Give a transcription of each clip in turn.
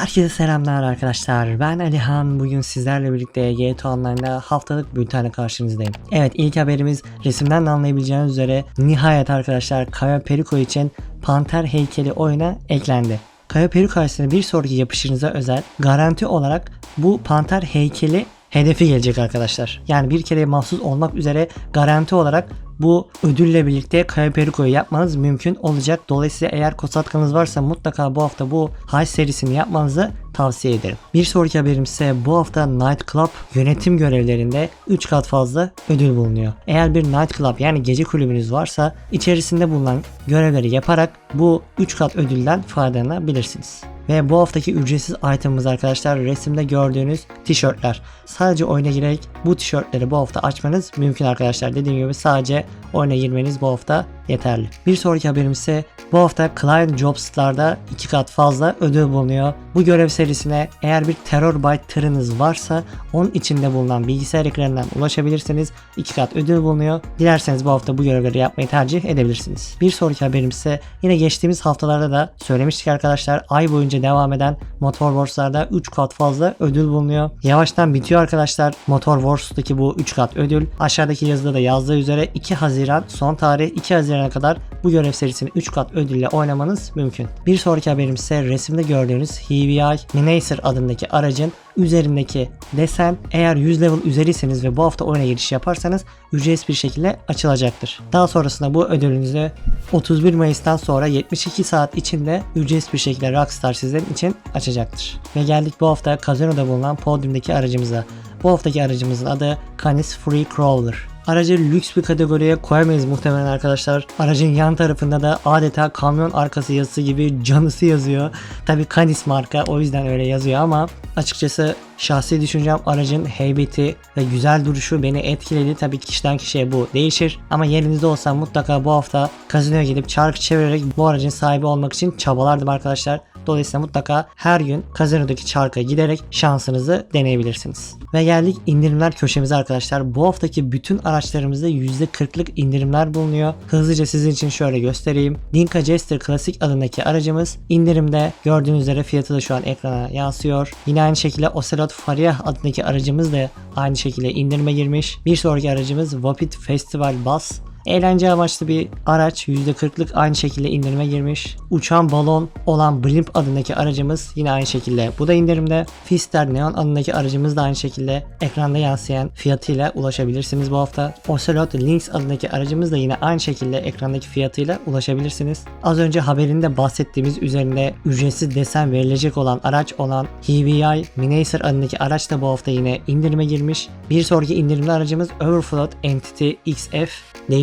Herkese selamlar arkadaşlar. Ben Alihan. Bugün sizlerle birlikte GTA Online'da haftalık bültenle karşınızdayım. Evet ilk haberimiz resimden de anlayabileceğiniz üzere nihayet arkadaşlar Kaya Perico için Panter heykeli oyuna eklendi. Kaya Perico karşısında bir sonraki yapışınıza özel garanti olarak bu Panter heykeli hedefi gelecek arkadaşlar. Yani bir kere mahsus olmak üzere garanti olarak bu ödülle birlikte Kaya Perico'yu yapmanız mümkün olacak. Dolayısıyla eğer kosatkanız varsa mutlaka bu hafta bu High serisini yapmanızı tavsiye ederim. Bir sonraki haberim ise bu hafta Night Club yönetim görevlerinde 3 kat fazla ödül bulunuyor. Eğer bir Night Club yani gece kulübünüz varsa içerisinde bulunan görevleri yaparak bu 3 kat ödülden faydalanabilirsiniz. Ve bu haftaki ücretsiz itemimiz arkadaşlar resimde gördüğünüz tişörtler. Sadece oyuna girerek bu tişörtleri bu hafta açmanız mümkün arkadaşlar. Dediğim gibi sadece oyuna girmeniz bu hafta yeterli. Bir sonraki haberim ise bu hafta Client Jobs'larda 2 kat fazla ödül bulunuyor. Bu görev serisine eğer bir Terror Byte tırınız varsa onun içinde bulunan bilgisayar ekranından ulaşabilirsiniz. 2 kat ödül bulunuyor. Dilerseniz bu hafta bu görevleri yapmayı tercih edebilirsiniz. Bir sonraki haberim ise yine geçtiğimiz haftalarda da söylemiştik arkadaşlar. Ay boyunca devam eden Motor Wars'larda 3 kat fazla ödül bulunuyor. Yavaştan bitiyor arkadaşlar. Motor Wars'taki bu 3 kat ödül. Aşağıdaki yazıda da yazdığı üzere 2 Haziran son tarih 2 Haziran'a kadar bu görev serisini 3 kat ödülle oynamanız mümkün. Bir sonraki haberim ise resimde gördüğünüz HVI Minacer adındaki aracın üzerindeki desen eğer 100 level üzeriyseniz ve bu hafta oyuna giriş yaparsanız ücretsiz bir şekilde açılacaktır. Daha sonrasında bu ödülünüzü 31 Mayıs'tan sonra 72 saat içinde ücretsiz bir şekilde Rockstar sizlerin için açacaktır. Ve geldik bu hafta Casino'da bulunan podyumdaki aracımıza. Bu haftaki aracımızın adı Canis Free Crawler. Aracı lüks bir kategoriye koyamayız muhtemelen arkadaşlar. Aracın yan tarafında da adeta kamyon arkası yazısı gibi canısı yazıyor. Tabi Canis marka o yüzden öyle yazıyor ama açıkçası şahsi düşüncem aracın heybeti ve güzel duruşu beni etkiledi. Tabi kişiden kişiye bu değişir. Ama yerinizde olsam mutlaka bu hafta kazinoya gidip çarkı çevirerek bu aracın sahibi olmak için çabalardım arkadaşlar. Dolayısıyla mutlaka her gün kazinodaki çarka giderek şansınızı deneyebilirsiniz. Ve geldik indirimler köşemize arkadaşlar. Bu haftaki bütün araçlarımızda %40'lık indirimler bulunuyor. Hızlıca sizin için şöyle göstereyim. Dinka Jester Classic adındaki aracımız indirimde. Gördüğünüz üzere fiyatı da şu an ekrana yansıyor. Yine aynı şekilde Ocelot Faria adındaki aracımız da aynı şekilde indirime girmiş. Bir sonraki aracımız Vapid Festival Bus Eğlence amaçlı bir araç %40'lık aynı şekilde indirime girmiş. Uçan balon olan Blimp adındaki aracımız yine aynı şekilde bu da indirimde. Fister Neon adındaki aracımız da aynı şekilde ekranda yansıyan fiyatıyla ulaşabilirsiniz bu hafta. Ocelot Lynx adındaki aracımız da yine aynı şekilde ekrandaki fiyatıyla ulaşabilirsiniz. Az önce haberinde bahsettiğimiz üzerinde ücretsiz desen verilecek olan araç olan HVI Minacer adındaki araç da bu hafta yine indirime girmiş. Bir sonraki indirimli aracımız Overflow Entity XF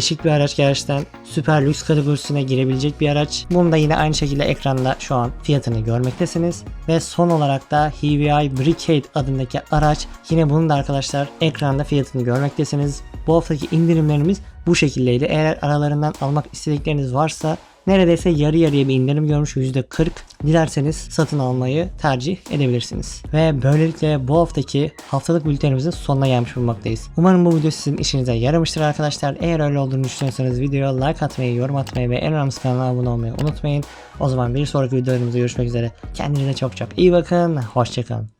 Değişik bir araç gerçekten. Süper lüks kategorisine girebilecek bir araç. Bunu da yine aynı şekilde ekranda şu an fiyatını görmektesiniz. Ve son olarak da HVI Brigade adındaki araç. Yine bunun da arkadaşlar ekranda fiyatını görmektesiniz. Bu haftaki indirimlerimiz bu şekildeydi. Eğer aralarından almak istedikleriniz varsa neredeyse yarı yarıya bir indirim görmüş %40. Dilerseniz satın almayı tercih edebilirsiniz. Ve böylelikle bu haftaki haftalık bültenimizin sonuna gelmiş bulunmaktayız. Umarım bu video sizin işinize yaramıştır arkadaşlar. Eğer öyle olduğunu düşünüyorsanız videoya like atmayı, yorum atmayı ve en önemlisi kanala abone olmayı unutmayın. O zaman bir sonraki videolarımızda görüşmek üzere. Kendinize çok çok iyi bakın. Hoşçakalın.